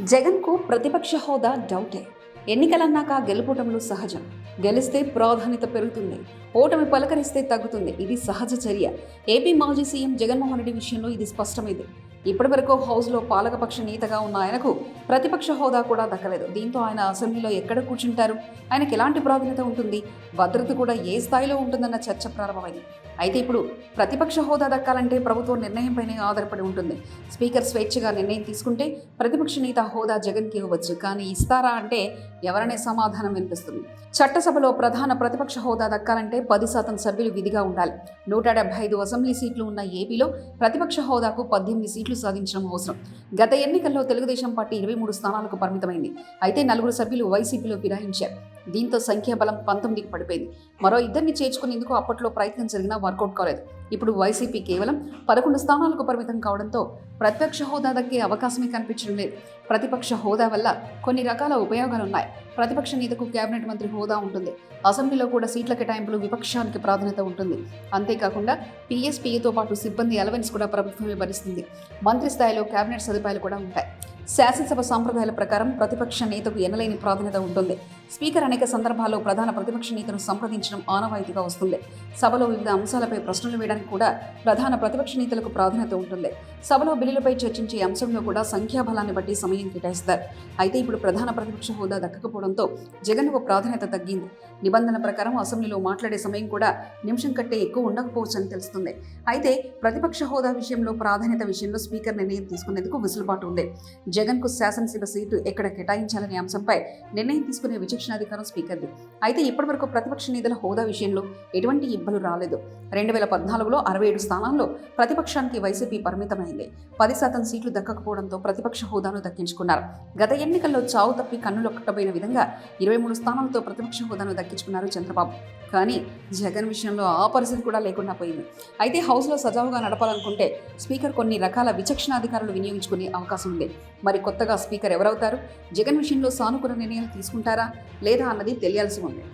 జగన్కు ప్రతిపక్ష హోదా డౌటే. ఎన్నికలన్నాక గెలుపోటములు సహజం. గెలిస్తే ప్రాధాన్యత పెరుగుతుంది. ఓటమి పలకరిస్తే తగ్గుతుంది. ఇది సహజ చర్య. ఏపీ మాజీ సీఎం జగన్మోహన్ రెడ్డి విషయంలో ఇది స్పష్టమైంది. ఇప్పటివరకు హౌస్లో పాలకపక్ష నేతగా ఉన్న ఆయనకు ప్రతిపక్ష హోదా కూడా దక్కలేదు. దీంతో ఆయన అసెంబ్లీలో ఎక్కడ కూర్చుంటారు? ఆయనకు ఎలాంటి ప్రాధాన్యత ఉంటుంది? భద్రత కూడా ఏ స్థాయిలో ఉంటుందన్న చర్చ ప్రారంభమైంది. అయితే ఇప్పుడు ప్రతిపక్ష హోదా దక్కాలంటే ప్రభుత్వం నిర్ణయంపైనే ఆధారపడి ఉంటుంది. స్పీకర్ స్వేచ్ఛగా నిర్ణయం తీసుకుంటే ప్రతిపక్ష నేత హోదా జగన్కి ఇవ్వచ్చు. కానీ ఇస్తారా అంటే ఎవరనే సమాధానం వినిపిస్తుంది. చట్టసభలో ప్రధాన ప్రతిపక్ష హోదా దక్కాలంటే పది శాతం సభ్యులు విధిగా ఉండాలి. నూట డెబ్బై ఐదు అసెంబ్లీ సీట్లు ఉన్న ఏపీలో ప్రతిపక్ష హోదాకు పద్దెనిమిది సీట్లు సాధించడం అవసరం. గత ఎన్నికల్లో తెలుగుదేశం పార్టీ ఇరవై మూడు స్థానాలకు పరిమితమైంది. అయితే నలుగురు సభ్యులు వైసీపీలో ఫిరాయించారు. దీంతో సంఖ్యాబలం పంతొమ్మిదికి పడిపోయింది. మరో ఇద్దరిని చేర్చుకునేందుకు అప్పట్లో ప్రయత్నం జరిగినా వర్కౌట్ కాలేదు. ఇప్పుడు వైసీపీ కేవలం పదకొండు స్థానాలకు పరిమితం కావడంతో ప్రతిపక్ష హోదా దక్కే అవకాశమే కనిపించడం లేదు. ప్రతిపక్ష హోదా వల్ల కొన్ని రకాల ఉపయోగాలు ఉన్నాయి. ప్రతిపక్ష నేతకు కేబినెట్ మంత్రి హోదా ఉంటుంది. అసెంబ్లీలో కూడా సీట్ల కేటాయింపులు విపక్షానికి ప్రాధాన్యత ఉంటుంది. అంతేకాకుండా పీఎస్పీఏతో పాటు సిబ్బంది అలవెన్స్ కూడా ప్రభుత్వమే భరిస్తుంది మంత్రి స్థాయిలో కేబినెట్ సదుపాయాలు కూడా ఉంటాయి. శాసనసభ సాంప్రదాయాల ప్రకారం ప్రతిపక్ష నేతకు ఎనలేని ప్రాధాన్యత ఉంటుంది. స్పీకర్ అనేక సందర్భాల్లో ప్రధాన ప్రతిపక్ష నేతను సంప్రదించడం ఆనవాయితీగా వస్తుంది. సభలో వివిధ అంశాలపై ప్రశ్నలు వేయడానికి కూడా ప్రధాన ప్రతిపక్ష నేతలకు ప్రాధాన్యత ఉంటుంది. సభలో బిల్లులపై చర్చించే అంశంలో కూడా సంఖ్యాబలాన్ని బట్టి సమయం కేటాయిస్తారు. అయితే ఇప్పుడు ప్రధాన ప్రతిపక్ష హోదా దక్కకపోవడంతో జగన్కు ప్రాధాన్యత తగ్గింది. నిబంధన ప్రకారం అసెంబ్లీలో మాట్లాడే సమయం కూడా నిమిషం కంటే ఎక్కువ ఉండకపోవచ్చని తెలుస్తుంది. అయితే ప్రతిపక్ష హోదా విషయంలో ప్రాధాన్యత విషయంలో స్పీకర్ నిర్ణయం తీసుకునేందుకు వెసులుబాటు ఉంది. జగన్కు శాసనసభ సీటు ఎక్కడ కేటాయించాలనే అంశంపై నిర్ణయం తీసుకునే విచక్షణాధికారం స్పీకర్ది. అయితే ఇప్పటివరకు ప్రతిపక్ష నేతల హోదా విషయంలో ఎటువంటి ఇబ్బందులు రాలేదు. రెండు వేల పద్నాలుగులో అరవై ఏడు స్థానాల్లో ప్రతిపక్షానికి వైసీపీ పరిమితమైంది. పది శాతం సీట్లు దక్కకపోవడంతో ప్రతిపక్ష హోదాను దక్కించుకున్నారు. గత ఎన్నికల్లో చావు తప్పి కన్నులొక్కటపోయిన విధంగా ఇరవై మూడు స్థానాలతో ప్రతిపక్ష హోదాను దక్కించుకున్నారు చంద్రబాబు. కానీ జగన్ విషయంలో ఆ పరిస్థితి కూడా లేకుండా పోయింది. అయితే హౌస్లో సజావుగా నడపాలనుకుంటే స్పీకర్ కొన్ని రకాల విచక్షణాధికారులు వినియోగించుకునే అవకాశం ఉంది. మరి కొత్తగా స్పీకర్ ఎవరవుతారు? జగన్ విషయంలో సానుకూల నిర్ణయాలు తీసుకుంటారా? లేదా అన్నది తెలియాల్సి ఉంది.